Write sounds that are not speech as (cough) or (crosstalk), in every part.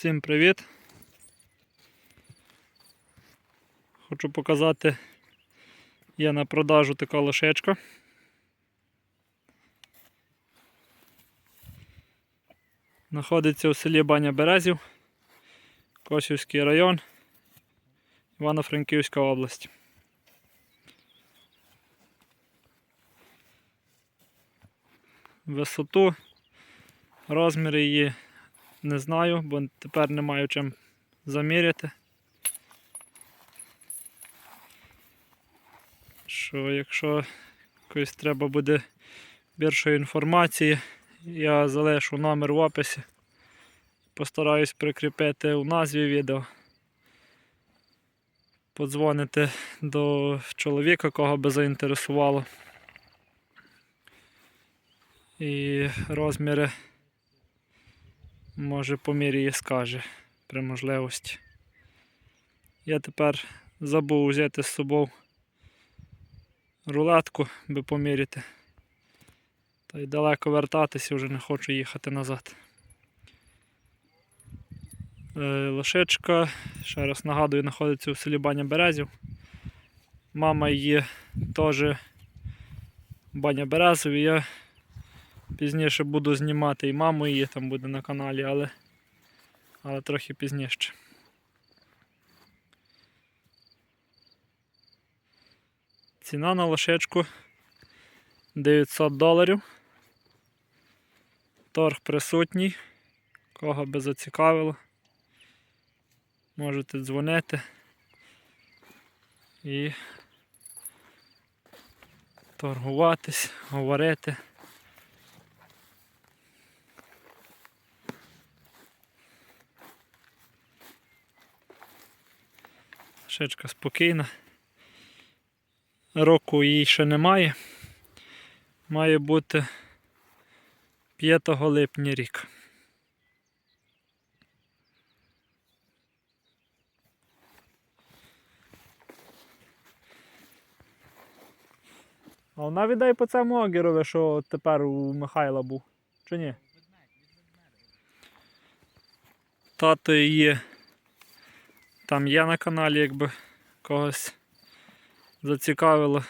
Всім привіт! Хочу показати, є на продажу така лошечка. Знаходиться у селі Баня Березів, Косівський район, Івано-Франківська область. Висоту, розміри її не знаю, бо тепер не маю чим заміряти. Що якщо якось треба буде більшої інформації, я залишу номер в описі. Постараюсь прикріпити у назві відео. Подзвонити до чоловіка, кого би заінтересувало. І розміри може по мірі її скаже при можливості. Я тепер забув взяти з собою рулетку, би поміряти. Та й далеко вертатися вже не хочу їхати назад. Е, Лошичка, ще раз нагадую, знаходиться у селі Баня Березів. Мама її теж Баня Березов, і я Пізніше буду знімати і маму її там буде на каналі, але, але трохи пізніше. Ціна на лошечку 900 доларів. Торг присутній. Кого би зацікавило. Можете дзвонити і торгуватись, говорити. Шечка спокійна. Року їй ще немає. Має бути 5 липня рік. А вона віддай по цьому огірові, що тепер у Михайла був. Чи ні? Тато її там є на каналі, якби когось зацікавило.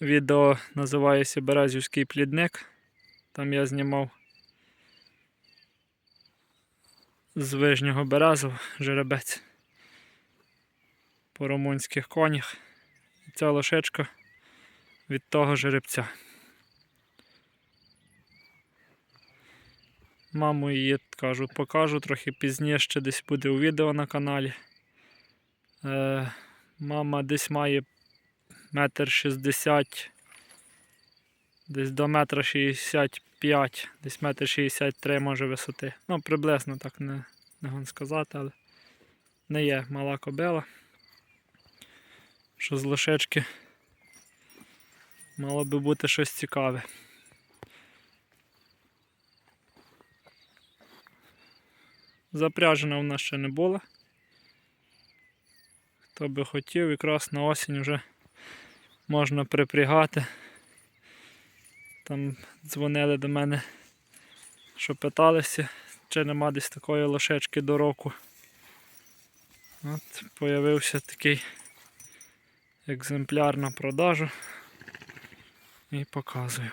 Відео називається Березівський плідник. Там я знімав з Вижнього Березова жеребець по румунських конях. І ця лошечка від того жеребця. Маму її кажу, покажу трохи пізніше, десь буде у відео на каналі. Е, Мама десь має метр шістдесят, десь до метра шістдесят п'ять, десь метр шістдесят три може висоти. Ну, приблизно так не, не гон сказати, але не є мала кобила. Що з лошечки мало би бути щось цікаве. Запряжена в нас ще не була. Хто би хотів, якраз на осінь вже можна припрягати. Там дзвонили до мене, що питалися, чи нема десь такої лошечки до року. От, Появився такий екземпляр на продажу і показую.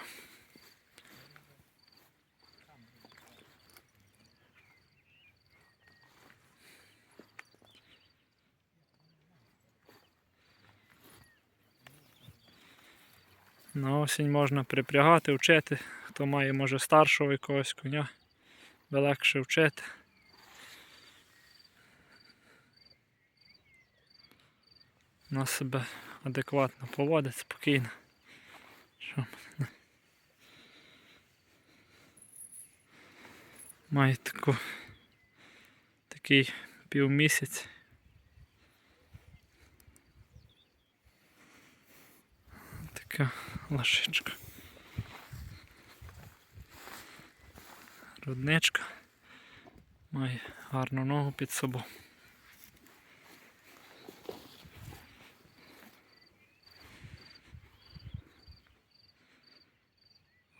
На осінь можна припрягати, вчити. Хто має, може, старшого якогось коня, де легше вчити. На себе адекватно поводить, спокійно. Що? Має таку такий півмісяць. Така лошичка. Рудничка. Має гарну ногу під собою.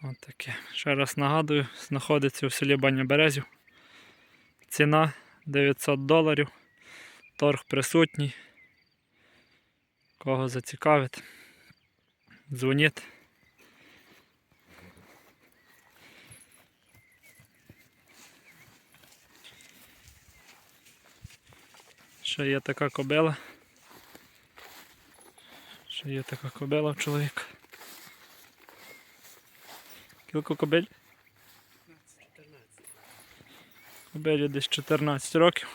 От таке. Ще раз нагадую, знаходиться у селі Баня Березів. Ціна 900 доларів. Торг присутній. Кого зацікавить, дзвоніть. Ще є така кобила. Ще є така кобила в чоловіка. Кілько кобиль? 14. Кобилі десь 14 років.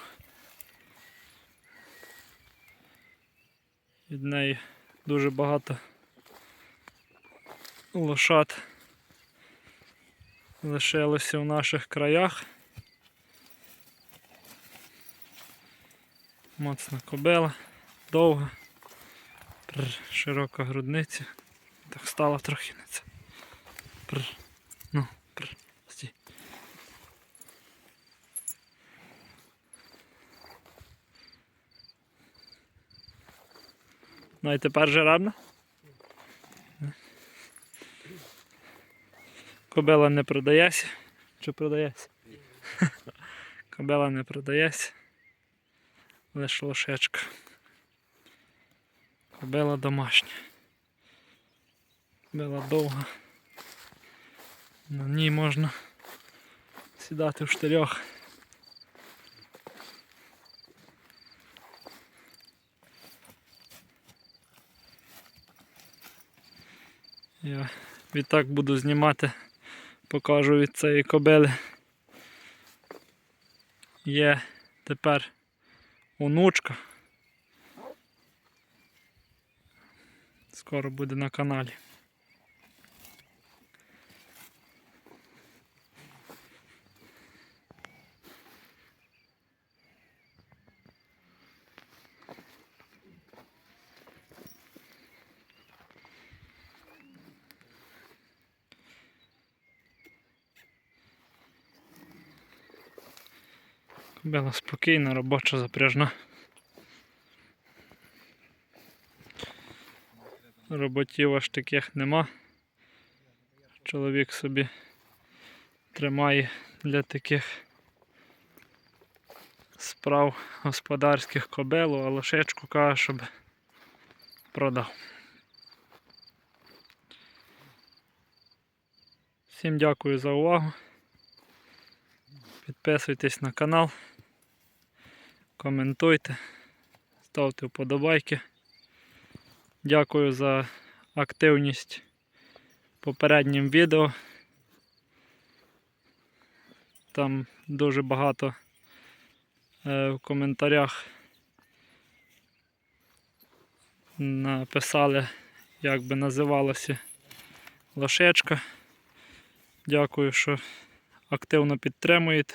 Від неї дуже багато лошад лишилося в наших краях. Моцна кобила, довга, Прр, широка грудниця. Так стала трохи на це. Прр. Ну, прр. Стій. Ну і тепер жеребна? Кобила не продається. Чи продається? (laughs) Кобила не продається. Лише лошечка. Кобила домашня. Кобила довга. На ній можна сідати в штирьох. Я відтак буду знімати, покажу від цієї кобили. Є тепер онучка. Скоро буде на каналі. Кобила спокійна, робоча запряжна. Роботів аж таких нема. Чоловік собі тримає для таких справ господарських кобилу, а лошечку каже, щоб продав. Всім дякую за увагу. Підписуйтесь на канал, коментуйте, ставте вподобайки. Дякую за активність попереднім відео. Там дуже багато е, в коментарях написали, як би називалася лошечка. Дякую, що активно підтримуєте.